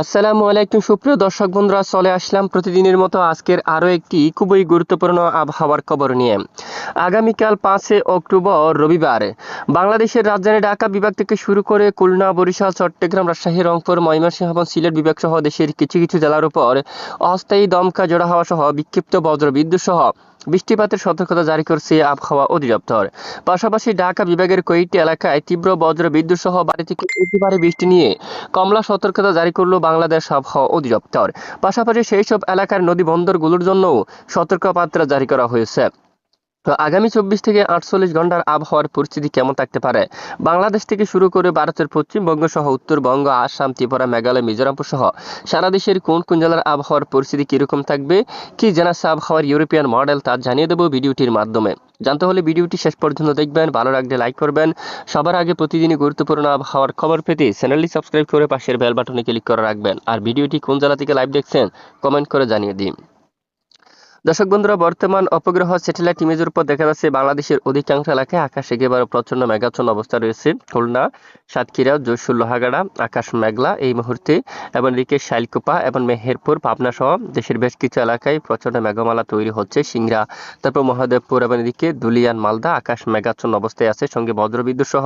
আসসালামু আলাইকুম, সুপ্রিয় দর্শক বন্ধুরা, চলে আসলাম প্রতিদিনের মতো আজকের আরও একটি খুবই গুরুত্বপূর্ণ আবহাওয়ার খবর নিয়ে। আগামীকাল পাঁচে অক্টোবর, রবিবার, বাংলাদেশের রাজধানী ঢাকা বিভাগ থেকে শুরু করে খুলনা, বরিশাল, চট্টগ্রাম, রাজশাহী, রংপুর, ময়মনসিংহ এবং সিলেট বিভাগ সহ দেশের কিছু কিছু জেলার উপর অস্থায়ী দমকা জোড়া হওয়া সহ বিক্ষিপ্ত বজ্র বিদ্যুৎ সহ বৃষ্টিপাতের সতর্কতা জারি করছে আবহাওয়া অধিদপ্তর। পাশাপাশি ঢাকা বিভাগের কয়েকটি এলাকায় তীব্র বজ্র, বিদ্যুৎ সহ বাড়ি থেকে একেবারে বৃষ্টি নিয়ে কমলা সতর্কতা জারি করল বাংলাদেশ আবহাওয়া অধিদপ্তর। পাশাপাশি সেই সব এলাকার নদী বন্দরগুলোর জন্যও সতর্কবার্তা জারি করা হয়েছে। তো আগামী চব্বিশ থেকে আটচল্লিশ ঘণ্টার আবহাওয়ার পরিস্থিতি কেমন থাকতে পারে? বাংলাদেশ থেকে শুরু করে ভারতের পশ্চিমবঙ্গ সহ উত্তরবঙ্গ, আসাম, ত্রিপুরা, মেঘালয়, মিজোরামপুর সহ সারা দেশের কোন কোন জেলার আবহাওয়ার পরিস্থিতি কীরকম থাকবে, কি জানাচ্ছে আবহাওয়ার ইউরোপিয়ান মডেল তা জানিয়ে দেবো ভিডিওটির মাধ্যমে। জানতে হলে ভিডিওটি শেষ পর্যন্ত দেখবেন, ভালো লাগলে লাইক করবেন। সবার আগে প্রতিদিনই গুরুত্বপূর্ণ আবহাওয়ার খবর পেতে চ্যানেলটি সাবস্ক্রাইব করে পাশের বেল বাটনে ক্লিক করে রাখবেন। আর ভিডিওটি কোন জেলা থেকে লাইভ দেখছেন, কমেন্ট করে জানিয়ে দিন। দর্শক বন্ধুরা, বর্তমান অপগ্রহ স্যাটেলাইট ইমেজের উপর দেখা যাচ্ছে বাংলাদেশের অধিকাংশ এলাকায় আকাশ একেবারে প্রচণ্ড মেঘাচ্ছন্ন অবস্থা রয়েছে। খুলনা, সাতক্ষীরা, যশোর, লোহাগাড়া, আকাশ মেঘলা এই মুহূর্তে এবং এদিকে শাইলকুপা এবং মেহেরপুর, পাবনা সহ দেশের বেশ কিছু এলাকায় প্রচণ্ড মেঘমালা তৈরি হচ্ছে। সিংড়া, তারপর মহাদেবপুর এবং এদিকে দুলিয়ান, মালদা আকাশ মেঘাচ্ছন্ন অবস্থায় আছে। সঙ্গে বজ্রবিদ্যুৎ সহ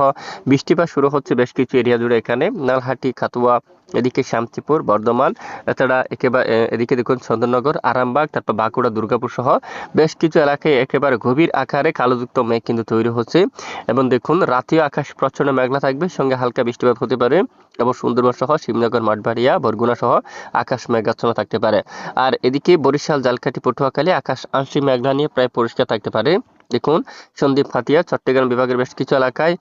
বৃষ্টিপাত শুরু হচ্ছে বেশ কিছু এরিয়া জুড়ে এখানে। নালহাটি, খাতুয়া এদিকে শান্তিপুর, বর্ধমান, এছাড়া একেবারে এদিকে দেখুন চন্দননগর, আরামবাগ, তারপর বাঁকুড়া, দুর্গাপুর সহ বেশ কিছু এলাকায় একেবারে গভীর আকারে কালোযুক্ত মেঘ কিন্তু তৈরি হচ্ছে। এবং দেখুন, রাতেও আকাশ প্রচণ্ড মেঘলা থাকবে, সঙ্গে হালকা বৃষ্টিপাত হতে পারে। এবং সুন্দরবন সহ শিবনগর, মাঠবাড়িয়া, বরগুনা সহ আকাশ মেঘাচ্ছন্ন থাকতে পারে। আর এদিকে বরিশাল, জালকাঠি, পটুয়াখালী আকাশ আংশিক মেঘলা নিয়ে প্রায় পরিষ্কার থাকতে পারে। দেখুন, সন্দীপ ফাতিয়া চট্টগ্রাম বিভাগের বেশ কিছু এলাকায়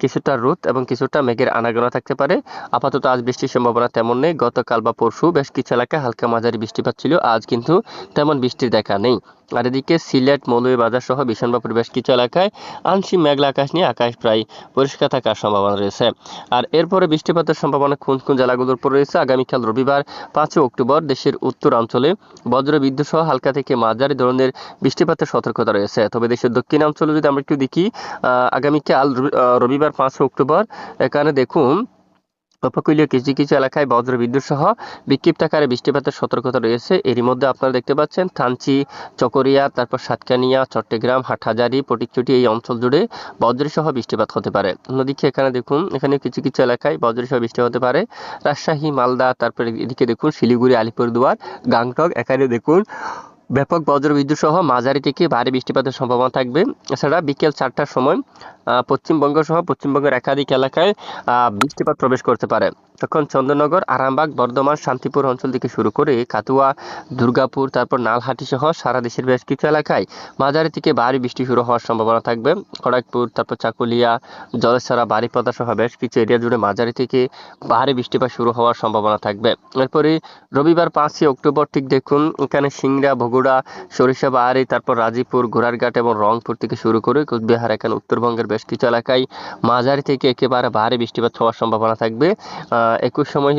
কিছুটা রোদ এবং কিছুটা মেঘের আনাগোনা থাকতে পারে। আপাতত আজ বৃষ্টির সম্ভাবনা তেমন নেই। গতকাল বা পরশু বেশ কিছু এলাকায় হালকা মাঝারি বৃষ্টিপাত ছিল। আজ কিন্তু তেমন বৃষ্টির দেখা নেই। আর এদিকে সিলেট মৌলভীবাজার সহ বিশানবাপুর বেশ কিছু এলাকায় আংশিক মেঘলা আকাশ নিয়ে আকাশ প্রায় পরিষ্কার থাকার সম্ভাবনা রয়েছে। আর এরপরে বৃষ্টিপাতের সম্ভাবনা কোন কোন জেলাগুলোর উপর রয়েছে। আগামীকাল রবিবার পাঁচই অক্টোবর দেশের উত্তরাঞ্চলে বজ্র, বিদ্যুৎ সহ হালকা থেকে মাঝারি ধরনের বৃষ্টিপাতের সতর্কতা রয়েছে। তবে দেশের দক্ষিণাঞ্চলে যদি আমরা একটু দেখি আগামীকাল রবিবার পাঁচই অক্টোবর, এখানে দেখুন উপকূলীয় কিছু কিছু এলাকায় বজ্র বিদ্যুৎ সহ বিক্ষিপ্ত আকারে বৃষ্টিপাতের সতর্কতা রয়েছে। এরই মধ্যে আপনারা দেখতে পাচ্ছেন থানচি, চকরিয়া, তারপর সাতকানিয়া, চট্টগ্রাম, হাটহাজারি, পটিকচুটি এই অঞ্চল জুড়ে বজ্র সহ বৃষ্টিপাত হতে পারে। অন্যদিকে এখানে দেখুন এখানে কিছু কিছু এলাকায় বজ্র সহ বৃষ্টি হতে পারে। রাজশাহী, মালদা, তারপরে এদিকে দেখুন, শিলিগুড়ি, আলিপুরদুয়ার, গাংটক এখানে দেখুন ব্যাপক বজ্র বিদ্যুৎ সহ মাঝারি থেকে ভারী বৃষ্টিপাতের সম্ভাবনা থাকবে। এছাড়া বিকেল চারটার সময় পশ্চিমবঙ্গ সহ পশ্চিমবঙ্গের একাধিক এলাকায় বৃষ্টিপাত প্রবেশ করতে পারে। তখন চন্দননগর আরামবাগ, বর্ধমান, শান্তিপুর অঞ্চল থেকে শুরু করে কাতুয়া দুর্গাপুর, তারপর নালহাটি সহ সারা দেশের বেশ কিছু এলাকায় মাঝারি থেকে ভারী বৃষ্টি শুরু হওয়ার সম্ভাবনা থাকবে। খড়গপুর, তারপর চাকুলিয়া জলেছড়া বাড়িপদা সহ বেশ কিছু এরিয়া জুড়ে মাঝারি থেকে ভারী বৃষ্টিপাত শুরু হওয়ার সম্ভাবনা থাকবে। এরপরে রবিবার পাঁচই অক্টোবর, ঠিক দেখুন, এখানে সিংড়া, বগুড়া সরিষাবাড়ি তারপর রাজীপুর ঘোড়ারঘাট এবং রংপুর থেকে শুরু করে কোচবিহার, এখানে উত্তরবঙ্গের বেশ কিছু এলাকায় মাঝারি থেকে একেবারে ভারী বৃষ্টিপাত হওয়ার সম্ভাবনা থাকবে। একই সময়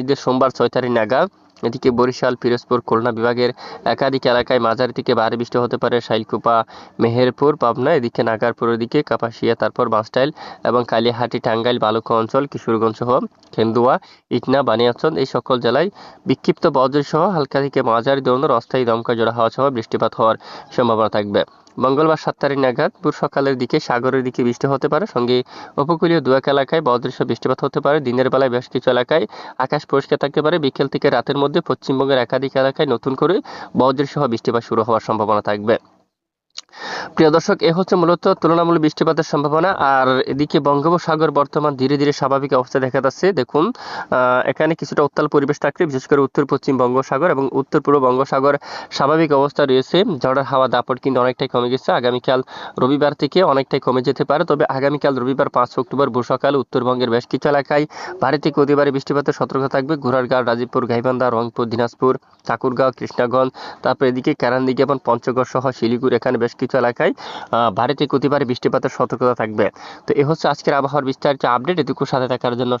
ঈদের সোমবার ছয় তারিখ নাগাদ এদিকে বরিশাল, পিরোজপুর, খুলনা বিভাগের একাধিক এলাকায় মাঝারি থেকে ভারী বৃষ্টি হতে পারে। শাইলকুপা, মেহেরপুর, পাবনা, এদিকে নাগারপুর দিকে কাপাসিয়া, তারপর বাঁশটাইল এবং কালিয়াহাটি, টাঙ্গাইল বালুকা অঞ্চল কিশোরগঞ্জ সহ খেন্দুয়া, ইটনা, বানিয়াচন এই সকল জেলায় বিক্ষিপ্ত বজ্র সহ হালকা থেকে মাঝারি ধরনের অস্থায়ী দমকা জোড়া হওয়া সহ বৃষ্টিপাত হওয়ার সম্ভাবনা থাকবে। মঙ্গলবার সাত তারিখ নাগাদ ভোর সকালের দিকে সাগরের দিকে বৃষ্টি হতে পারে। সঙ্গে উপকূলীয় দু এক এলাকায় বজ্রসহ বৃষ্টিপাত হতে পারে। দিনের বেলায় বেশ কিছু এলাকায় আকাশ পরিষ্কার থাকতে পারে। বিকেল থেকে রাতের মধ্যে পশ্চিমবঙ্গের একাধিক এলাকায় নতুন করে বজ্রসহ বৃষ্টিপাত শুরু হওয়ার সম্ভাবনা থাকবে। প্রিয় দর্শক, এ হচ্ছে মূলত তুলনামূলক বৃষ্টিপাতের সম্ভাবনা। আর এদিকে বঙ্গোপসাগর বর্তমান ধীরে ধীরে স্বাভাবিক অবস্থা দেখা যাচ্ছে। দেখুন এখানে কিছুটা উত্তাল পরিবেশ থাকলে বিশেষ করে উত্তর পশ্চিম বঙ্গোসাগর এবং উত্তর পূর্ব বঙ্গোসাগর স্বাভাবিক অবস্থা রয়েছে। ঝড়ের হাওয়া, দাপট কিন্তু অনেকটাই কমে গেছে। আগামীকাল রবিবার থেকে অনেকটাই কমে যেতে পারে। তবে আগামীকাল রবিবার পাঁচ অক্টোবর ভোর সকালে উত্তরবঙ্গের বেশ কিছু এলাকায় ভারী থেকে অতি ভারী বৃষ্টিপাতের সতর্ক থাকবে। ঘোড়ারগাঁও, রাজীবপুর, গাইবান্ধা, রংপুর, দিনাজপুর, ঠাকুরগাঁও, কৃষ্ণাগঞ্জ, তারপর এদিকে কেরানদিঘি এবং পঞ্চগড় সহ শিলিগুড়ি, এখানে বেশ এলাকায় আহ, ভারী থেকে অতি ভারী বৃষ্টিপাতের সতর্কতা থাকবে। তো এ হচ্ছে আজকের আবহাওয়ার বিস্তারিত আপডেট। এটুকু সাথে থাকার জন্য